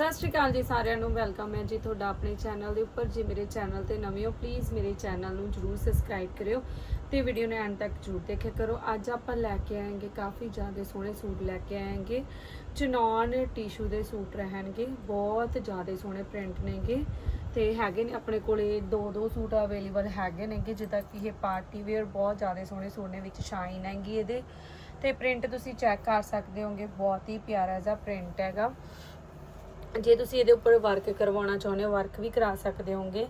ਸਤਿ ਸ਼੍ਰੀ ਅਕਾਲ ਜੀ ਸਾਰਿਆਂ ਨੂੰ, ਵੈਲਕਮ ਹੈ ਜੀ ਤੁਹਾਡਾ ਆਪਣੇ ਚੈਨਲ ਦੇ ਉੱਪਰ। ਜੇ ਮੇਰੇ ਚੈਨਲ ਤੇ ਨਵੇਂ ਹੋ ਪਲੀਜ਼ ਮੇਰੇ ਚੈਨਲ ਨੂੰ ਜਰੂਰ ਸਬਸਕ੍ਰਾਈਬ ਕਰਿਓ ਤੇ ਵੀਡੀਓ ਨੂੰ ਐਂਡ ਤੱਕ ਜਰੂਰ ਦੇਖਿਆ ਕਰੋ। ਅੱਜ ਆਪਾਂ ਲੈ ਕੇ ਆਏਗੇ ਕਾਫੀ ਜ਼ਿਆਦਾ ਸੋਹਣੇ ਸੂਟ ਲੈ ਕੇ ਆਏਗੇ। ਚਨੌਨ ਟਿਸ਼ੂ ਦੇ ਸੂਟ ਰਹਿਣਗੇ, ਬਹੁਤ ਜ਼ਿਆਦਾ ਸੋਹਣੇ ਪ੍ਰਿੰਟ ਨੇਗੇ ਤੇ ਹੈਗੇ ਨੇ ਆਪਣੇ ਕੋਲੇ ਦੋ ਦੋ ਸੂਟ ਅਵੇਲੇਬਲ ਹੈਗੇ ਨੇਗੇ, ਜਿੱਦਾਂ ਕਿ ਇਹ ਪਾਰਟੀ ਵੇਅਰ ਬਹੁਤ ਜ਼ਿਆਦਾ ਸੋਹਣੇ ਸੋਹਣੇ ਵਿੱਚ ਸ਼ਾਈਨ ਹੈਗੀ ਇਹਦੇ ਤੇ ਪ੍ਰਿੰਟ ਤੁਸੀਂ ਚੈੱਕ ਕਰ ਸਕਦੇ ਹੋਗੇ, ਬਹੁਤ ਹੀ ਪਿਆਰਾ ਜਿਹਾ ਪ੍ਰਿੰਟ ਹੈਗਾ। ਜੇ ਤੁਸੀਂ ਇਹਦੇ ਉੱਪਰ ਵਰਕ ਕਰਵਾਉਣਾ ਚਾਹੁੰਦੇ ਹੋ ਵਰਕ ਵੀ ਕਰਾ ਸਕਦੇ ਹੋਗੇ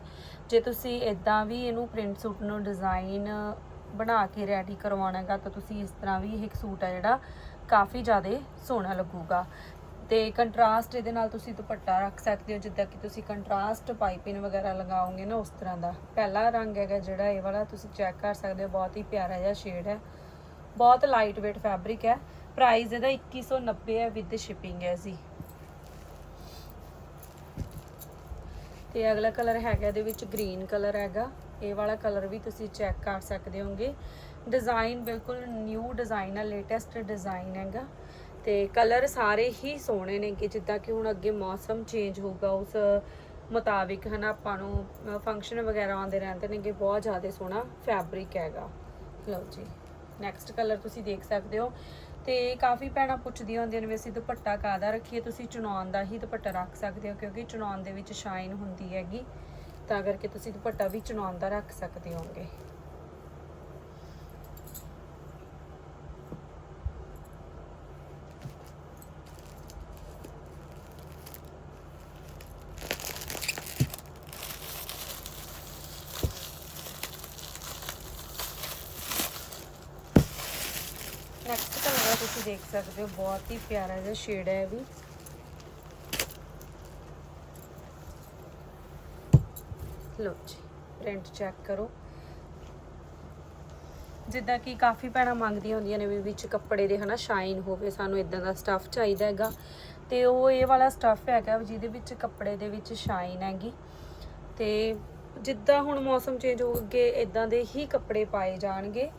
ਜੇ ਤੁਸੀਂ ਇਦਾਂ ਵੀ ਇਹਨੂੰ ਪ੍ਰਿੰਟ ਸੂਟ ਨੂੰ ਡਿਜ਼ਾਈਨ ਬਣਾ ਕੇ ਰੈਡੀ ਕਰਵਾਉਣਾ ਹੈਗਾ ਤਾਂ ਤੁਸੀਂ ਇਸ ਤਰ੍ਹਾਂ ਵੀ ਇਹ ਇੱਕ ਸੂਟ ਆ ਜਿਹੜਾ ਕਾਫੀ ਜ਼ਿਆਦਾ ਸੋਹਣਾ ਲੱਗੂਗਾ। ਤੇ ਕੰਟਰਾਸਟ ਇਹਦੇ ਨਾਲ ਤੁਸੀਂ ਦੁਪੱਟਾ ਰੱਖ ਸਕਦੇ ਹੋ, ਜਿੱਦਾਂ ਕਿ ਤੁਸੀਂ ਕੰਟਰਾਸਟ ਪਾਈਪਿੰਗ ਵਗੈਰਾ ਲਗਾਓਗੇ ਨਾ, ਉਸ ਤਰ੍ਹਾਂ ਦਾ। ਪਹਿਲਾ ਰੰਗ ਹੈਗਾ ਜਿਹੜਾ ਇਹ ਵਾਲਾ, ਤੁਸੀਂ ਚੈੱਕ ਕਰ ਸਕਦੇ ਹੋ, ਬਹੁਤ ਹੀ ਪਿਆਰਾ ਜਿਹਾ ਸ਼ੇਡ ਹੈ। ਬਹੁਤ ਲਾਈਟ weight ਫੈਬਰਿਕ ਹੈ। ਪ੍ਰਾਈਸ ਇਹਦਾ 2190 ਹੈ ਵਿਦ ਸ਼ਿਪਿੰਗ ਹੈ ਜੀ। ਤੇ ਅਗਲਾ ਕਲਰ ਹੈਗਾ ਇਹਦੇ ਵਿੱਚ ਗ੍ਰੀਨ ਕਲਰ ਹੈਗਾ। ਇਹ ਵਾਲਾ ਕਲਰ ਵੀ ਤੁਸੀਂ ਚੈੱਕ ਕਰ ਸਕਦੇ ਹੋਗੇ। ਡਿਜ਼ਾਈਨ ਬਿਲਕੁਲ ਨਿਊ ਡਿਜ਼ਾਈਨ ਹੈ ਲੇਟੈਸਟ ਡਿਜ਼ਾਈਨ ਹੈਗਾ। ਤੇ ਕਲਰ ਸਾਰੇ ਹੀ ਸੋਹਣੇ ਨੇ ਕਿ ਜਿੱਦਾਂ ਕਿ ਹੁਣ ਅੱਗੇ ਮੌਸਮ ਚੇਂਜ ਹੋਊਗਾ, ਉਸ ਮੁਤਾਬਿਕ ਹਨਾ ਆਪਾਂ ਨੂੰ ਫੰਕਸ਼ਨ ਵਗੈਰਾ ਆਉਂਦੇ ਰਹਿੰਦੇ ਨੇ ਕਿ ਬਹੁਤ ਜ਼ਿਆਦਾ ਸੋਹਣਾ ਫੈਬਰਿਕ ਹੈਗਾ। ਲਓ ਜੀ ਨੈਕਸਟ ਕਲਰ ਤੁਸੀਂ ਦੇਖ ਸਕਦੇ ਹੋ। ਤੇ ਕਾਫੀ ਭੈਣਾਂ ਪੁੱਛਦੀਆਂ ਹੁੰਦੀਆਂ ਨੇ ਵੀ ਅਸੀਂ ਦੁਪੱਟਾ ਕਾਦਾ ਰੱਖੀਏ? ਤੁਸੀਂ ਚੁਣਾਉਣ ਦਾ ਹੀ ਦੁਪੱਟਾ ਰੱਖ ਸਕਦੇ ਹੋ, ਕਿਉਂਕਿ ਚੁਣਾਉਣ ਦੇ ਵਿੱਚ ਸ਼ਾਈਨ ਹੁੰਦੀ ਹੈਗੀ। ਤਾਂ ਕਰਕੇ ਤੁਸੀਂ ਦੁਪੱਟਾ ਵੀ ਚੁਣਾਉਣ ਦਾ ਰੱਖ ਸਕਦੇ ਹੋਗੇ ਨੈਕਸਟ ਕਲਰ ਤੁਸੀਂ ਦੇਖ ਸਕਦੇ ਹੋ, ਬਹੁਤ ਹੀ ਪਿਆਰਾ ਜਿਹਾ ਸ਼ੇਡ ਹੈ ਵੀ। ਲੋ ਜੀ ਪ੍ਰਿੰਟ ਚੈੱਕ ਕਰੋ। ਜਿੱਦਾਂ ਕਿ ਕਾਫੀ ਭੈਣਾਂ ਮੰਗਦੀਆਂ ਹੁੰਦੀਆਂ ਨੇ ਵੀ ਵਿੱਚ ਕੱਪੜੇ ਦੇ ਹਨਾ ਸ਼ਾਈਨ ਹੋਵੇ, ਸਾਨੂੰ ਇਦਾਂ ਦਾ ਸਟੱਫ ਚਾਹੀਦਾ ਹੈਗਾ। ਤੇ ਉਹ ਇਹ ਵਾਲਾ ਸਟੱਫ ਹੈਗਾ ਜਿਹਦੇ ਵਿੱਚ ਕੱਪੜੇ ਦੇ ਵਿੱਚ ਸ਼ਾਈਨ ਹੈਗੀ। ਤੇ ਜਿੱਦਾਂ ਹੁਣ ਮੌਸਮ ਚੇਂਜ ਹੋ ਗਏ ਇਦਾਂ ਦੇ ਹੀ ਕੱਪੜੇ ਪਾਏ ਜਾਣਗੇ।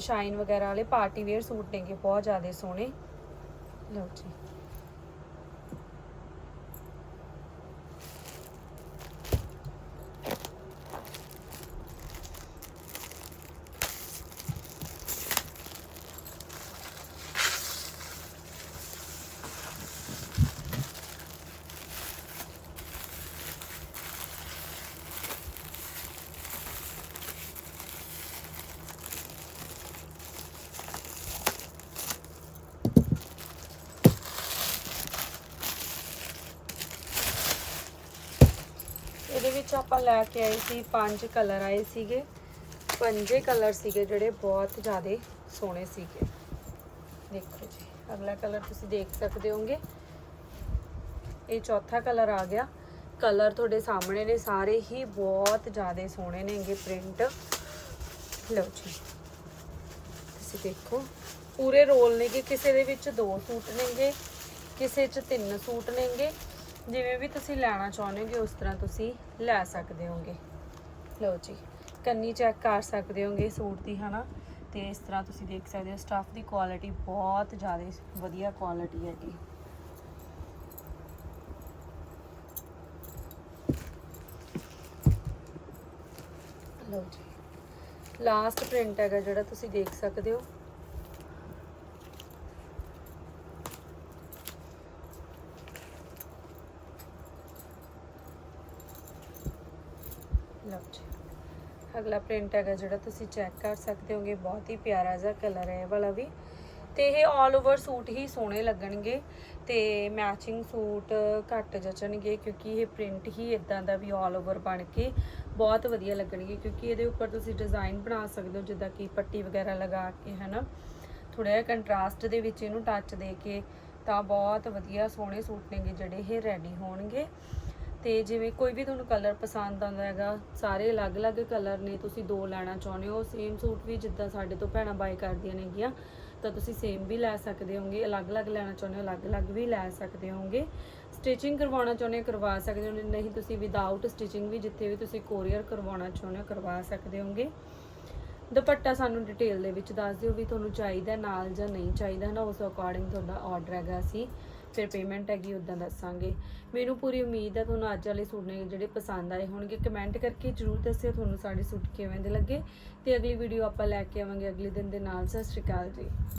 ਸ਼ਾਈਨ ਵਗੈਰਾ ਵਾਲੇ ਪਾਰਟੀ ਵੇਅਰ ਸੂਟ ਨੇਗੇ ਬਹੁਤ ਜ਼ਿਆਦਾ ਸੋਹਣੇ। ਲਓ ਜੀ ਇਹਦੇ ਵਿੱਚ ਆਪਾਂ ਲੈ ਕੇ ਆਏ ਸੀ, ਪੰਜ ਕਲਰ ਆਏ ਸੀਗੇ। ਪੰਜੇ ਕਲਰ ਸੀਗੇ ਜਿਹੜੇ ਬਹੁਤ ਜ਼ਿਆਦਾ ਸੋਹਣੇ ਸੀਗੇ। ਦੇਖੋ ਜੀ, ਅਗਲਾ ਕਲਰ ਤੁਸੀਂ ਦੇਖ ਸਕਦੇ ਹੋਗੇ ਇਹ ਚੌਥਾ ਕਲਰ ਆ ਗਿਆ। ਕਲਰ ਤੁਹਾਡੇ ਸਾਹਮਣੇ ਨੇ, ਸਾਰੇ ਹੀ ਬਹੁਤ ਜ਼ਿਆਦਾ ਸੋਹਣੇ ਨੇਗੇ ਪ੍ਰਿੰਟ ਲਓ ਜੀ, ਤੁਸੀਂ ਦੇਖੋ। ਪੂਰੇ ਰੋਲ ਨੇਗੇ, ਕਿਸੇ ਦੇ ਵਿੱਚ ਦੋ ਸੂਟ ਨੇਗੇ, ਕਿਸੇ 'ਚ ਤਿੰਨ ਸੂਟ ਨੇਗੇ। ਜਿਵੇਂ ਵੀ ਤੁਸੀਂ ਲੈਣਾ ਚਾਹੁੰਦੇ ਹੋਗੇ ਉਸ ਤਰ੍ਹਾਂ ਤੁਸੀਂ ਲੈ ਸਕਦੇ ਹੋਗੇ। ਲਓ ਜੀ, ਕੰਨੀ ਚੈੱਕ ਕਰ ਸਕਦੇ ਹੋਗੇ ਸੂਟ ਦੀ, ਹਨਾ? ਤੇ ਇਸ ਤਰ੍ਹਾਂ ਤੁਸੀਂ ਦੇਖ ਸਕਦੇ ਹੋ ਸਟਾਫ ਦੀ ਕੁਆਲਿਟੀ ਬਹੁਤ ਜ਼ਿਆਦਾ ਵਧੀਆ ਕੁਆਲਿਟੀ ਹੈਗੀ। ਲਓ ਜੀ ਲਾਸਟ ਪ੍ਰਿੰਟ ਹੈਗਾ ਜਿਹੜਾ ਤੁਸੀਂ ਦੇਖ ਸਕਦੇ ਹੋ। ਲਓ ਜੀ। ਅਗਲਾ ਪ੍ਰਿੰਟ ਹੈਗਾ ਜਿਹੜਾ ਤੁਸੀਂ ਚੈੱਕ ਕਰ ਸਕਦੇ ਹੋਗੇ, ਬਹੁਤ ਹੀ ਪਿਆਰਾ ਜਿਹਾ ਕਲਰ ਹੈ ਇਹ ਵਾਲਾ ਵੀ। ਤੇ ਇਹ 올 ਓਵਰ ਸੂਟ ਹੀ ਸੋਹਣੇ ਲੱਗਣਗੇ ਤੇ ਮੈਚਿੰਗ ਸੂਟ ਘੱਟ ਜਚਣਗੇ ਕਿਉਂਕਿ ਇਹ ਪ੍ਰਿੰਟ ਹੀ ਇਦਾਂ ਦਾ ਵੀ 올 ਓਵਰ ਬਣ ਕੇ ਬਹੁਤ ਵਧੀਆ ਲੱਗਣਗੇ ਕਿਉਂਕਿ ਇਹਦੇ ਉੱਪਰ ਤੁਸੀਂ ਡਿਜ਼ਾਈਨ ਬਣਾ ਸਕਦੇ ਹੋ, ਜਿੱਦਾਂ ਕਿ ਪੱਟੀ ਵਗੈਰਾ ਲਗਾ ਕੇ, ਹਨਾ। ਥੋੜਾ ਜਿਹਾ ਕੰਟਰਾਸਟ ਦੇ ਵਿੱਚ ਇਹਨੂੰ ਟੱਚ ਦੇ ਕੇ ਤਾਂ ਬਹੁਤ ਵਧੀਆ ਸੋਹਣੇ ਸੂਟ ਨੇਗੇ ਜਿਹੜੇ ਇਹ ਰੈਡੀ ਹੋਣਗੇ। ਤੇ ਜਿਵੇਂ ਕੋਈ ਵੀ ਤੁਹਾਨੂੰ ਕਲਰ ਪਸੰਦ ਆਉਂਦਾ ਹੈਗਾ, ਸਾਰੇ ਅਲੱਗ-ਅਲੱਗ ਕਲਰ ਨੇ, ਤੁਸੀਂ ਦੋ ਲੈਣਾ ਚਾਹੁੰਦੇ ਹੋ ਸੇਮ ਸੂਟ ਵੀ ਜਿੱਦਾਂ ਸਾਡੇ ਤੋਂ ਭੈਣਾਂ ਬਾਈ ਕਰਦੀਆਂ ਨੇਗੀਆਂ ਤਾਂ ਤੁਸੀਂ ਸੇਮ ਵੀ ਲੈ ਸਕਦੇ ਹੋਗੇ, ਅਲੱਗ-ਅਲੱਗ ਲੈਣਾ ਚਾਹੁੰਦੇ ਹੋ, ਅਲੱਗ-ਅਲੱਗ ਵੀ ਲੈ ਸਕਦੇ ਹੋਗੇ। ਸਟਿਚਿੰਗ ਕਰਵਾਉਣਾ ਚਾਹੁੰਦੇ ਹੋ, ਕਰਵਾ ਸਕਦੇ ਹੋ, ਨਹੀਂ ਤੁਸੀਂ ਵਿਦਆਊਟ ਸਟਿਚਿੰਗ ਵੀ ਜਿੱਥੇ ਵੀ ਤੁਸੀਂ ਕੋਰੀਅਰ ਕਰਵਾਉਣਾ ਚਾਹੁੰਦੇ ਹੋ, ਕਰਵਾ ਸਕਦੇ ਹੋਗੇ। ਦੁਪੱਟਾ ਸਾਨੂੰ ਡਿਟੇਲ ਦੇ ਵਿੱਚ ਦੱਸ ਦਿਓ ਵੀ ਤੁਹਾਨੂੰ ਚਾਹੀਦਾ ਨਾਲ ਜਾਂ ਨਹੀਂ ਚਾਹੀਦਾ, ਨਾ ਉਸ ਅਕੋਰਡਿੰਗ ਤੁਹਾਡਾ ਆਰਡਰ ਹੈਗਾ ਅਸੀਂ ਫਿਰ ਪੇਮੈਂਟ ਹੈਗੀ ਉਦਾਂ ਦੱਸਾਂਗੇ। ਮੈਨੂੰ ਪੂਰੀ ਉਮੀਦ ਹੈ ਤੁਹਾਨੂੰ ਅੱਜ ਵਾਲੇ ਸੂਟ ਨੇ ਜਿਹੜੇ ਪਸੰਦ ਆਏ ਹੋਣਗੇ। ਕਮੈਂਟ ਕਰਕੇ ਜਰੂਰ ਦੱਸਿਓ ਤੁਹਾਨੂੰ ਸਾਡੇ ਸੂਟ ਕਿਵੇਂ ਦੇ ਲੱਗੇ। ਤੇ ਅਗਲੀ ਵੀਡੀਓ ਆਪਾਂ ਲੈ ਕੇ ਆਵਾਂਗੇ ਅਗਲੇ ਦਿਨ ਦੇ ਨਾਲ। ਸਤਿ ਸ਼੍ਰੀ ਅਕਾਲ ਜੀ।